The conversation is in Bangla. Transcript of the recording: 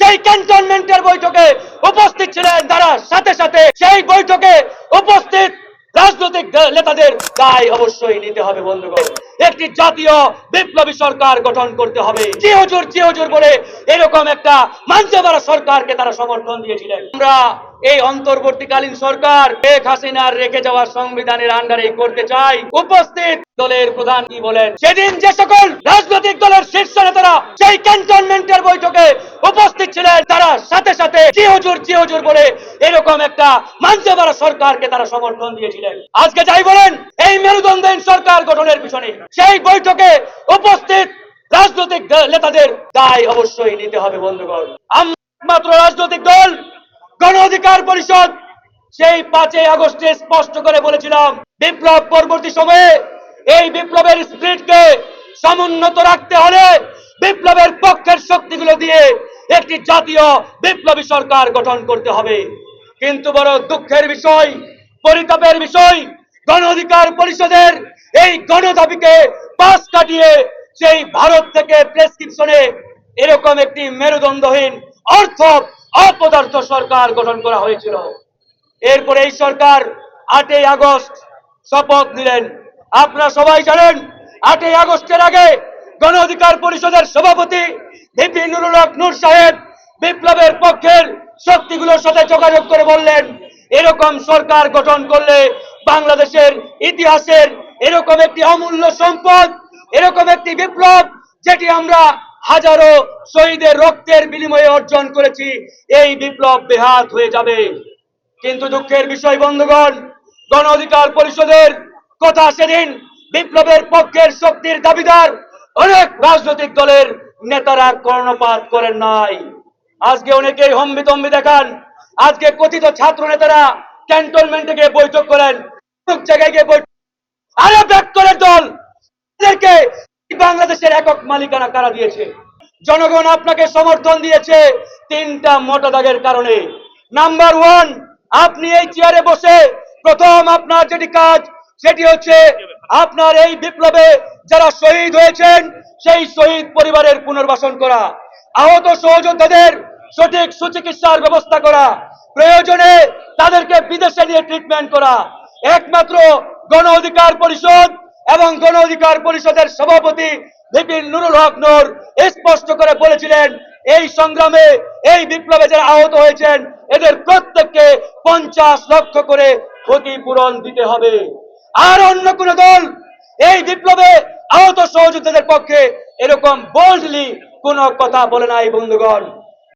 সেই ক্যান্টনমেন্টের বৈঠকে উপস্থিত ছিলেন তারা। সাথে সাথে সেই বৈঠকে উপস্থিত রাজনৈতিক নেতাদের দায় অবশ্যই নিতে হবে, বন্ধুগণ। একটি জাতীয় বিপ্লবী সরকার গঠন করতে হবে। জি হুজুর জি হুজুর বলে এরকম একটা মানতে পারা সরকারকে তারা সমর্থন দিয়েছিলেন। আমরা এই অন্তর্বর্তীকালীন সরকার শেখ হাসিনার রেখে যাওয়া সংবিধানের আন্ডারে করতে চাই। উপস্থিত দলের প্রধান কি বলেন? সেদিন যে সকল রাজনৈতিক দলের শীর্ষ নেতারা সেই ক্যান্টনমেন্টের বৈঠকে ছিলেন তারা সাথে সাথে জি হুজুর জি হুজুর বলে এরকম একটা মানতে পারা সরকারকে তারা সমর্থন দিয়েছিলেন। আজকে যাই বলেন, এই মেরুদণ্ডহীন সরকার গঠনের পিছনে সেই বৈঠকে উপস্থিত রাজনৈতিক নেতাদের দায় অবশ্যই নিতে হবে, বন্ধুগণ। মাত্র রাজনৈতিক দল গণ অধিকার পরিষদ, সেই পাঁচই আগস্টে স্পষ্ট করে বলেছিলাম, বিপ্লব পরবর্তী সময়ে এই বিপ্লবের স্পিরিটকে সমুন্নত রাখতে হলে বিপ্লবের পক্ষের শক্তিগুলো দিয়ে একটি জাতীয় বিপ্লবী সরকার গঠন করতে হবে। কিন্তু বড় দুঃখের বিষয়, পরিতাপের বিষয়, গণ অধিকার পরিষদের এই গণদাবিকে পাশ কাটিয়ে সেই ভারত থেকে প্রেসক্রিপশনে এরকম একটি মেরুদণ্ডহীন অর্থ অপদার্থ সরকার গঠন করা হয়েছিল। এরপরে এই সরকার আটই আগস্ট শপথ নিলেন। আপনারা সবাই জানেন, আটই আগস্টের আগে গণ অধিকার পরিষদের সভাপতি ভিপি নুরুল হক নূর সাহেব বিপ্লবের পক্ষের শক্তিগুলোর সাথে যোগাযোগ করে বললেন, এরকম সরকার গঠন করলে বাংলাদেশের ইতিহাসের এরকম একটি অমূল্য সম্পদ, এরকম একটি বিপ্লব যেটি আমরা হাজারো শহীদের রক্তের বিনিময়ে অর্জন করেছি, এই বিপ্লব বেহাত হয়ে যাবে। কিন্তু দুঃখের বিষয়, বন্ধুগণ, গণ অধিকার পরিষদের কথা সেদিন বিপ্লবের পক্ষের শক্তির দাবিদার অনেক রাজনৈতিক দলের নেতারা কর্ণপাত করেন নাই। আজকে অনেকেই হম্বিতম্বি দেখান। আজকে কথিত ছাত্র নেতারা ক্যান্টনমেন্টে গিয়ে বৈঠক করেন। জায়গায় গিয়ে বৈঠক আরে ব্যাক করে দল। বাংলাদেশের একক মালিকানা কারা দিয়েছে? জনগণ আপনাকে সমর্থন দিয়েছে তিনটা মোটা দাগের কারণে। নাম্বার ওয়ান, আপনি এই চেয়ারে বসে প্রথম আপনার যেটি কাজ, সেটি হচ্ছে আপনার এই বিপ্লবে যারা শহীদ হয়েছেন, সেই শহীদ পরিবারের পুনর্বাসন করা, আহত সহযোদ্ধাদের সঠিক সুচিকিৎসার ব্যবস্থা করা, প্রয়োজনে তাদেরকে বিদেশে নিয়ে ট্রিটমেন্ট করা, একমাত্র গণ অধিকার পরিষদ এবং গণ অধিকার পরিষদের সভাপতি বিপিন নুরুল হক নূর স্পষ্ট করে বলেছিলেন, এই সংগ্রামে এই বিপ্লবে যারা আহত হয়েছেন, এদের প্রত্যেককে পঞ্চাশ লক্ষ করে ক্ষতিপূরণ দিতে হবে। আর অন্য কোন দল এই বিপ্লবে আহত সহযোদ্ধাদের পক্ষে এরকম বোল্ডলি কোনো কথা বলে নাই বন্ধুগণ।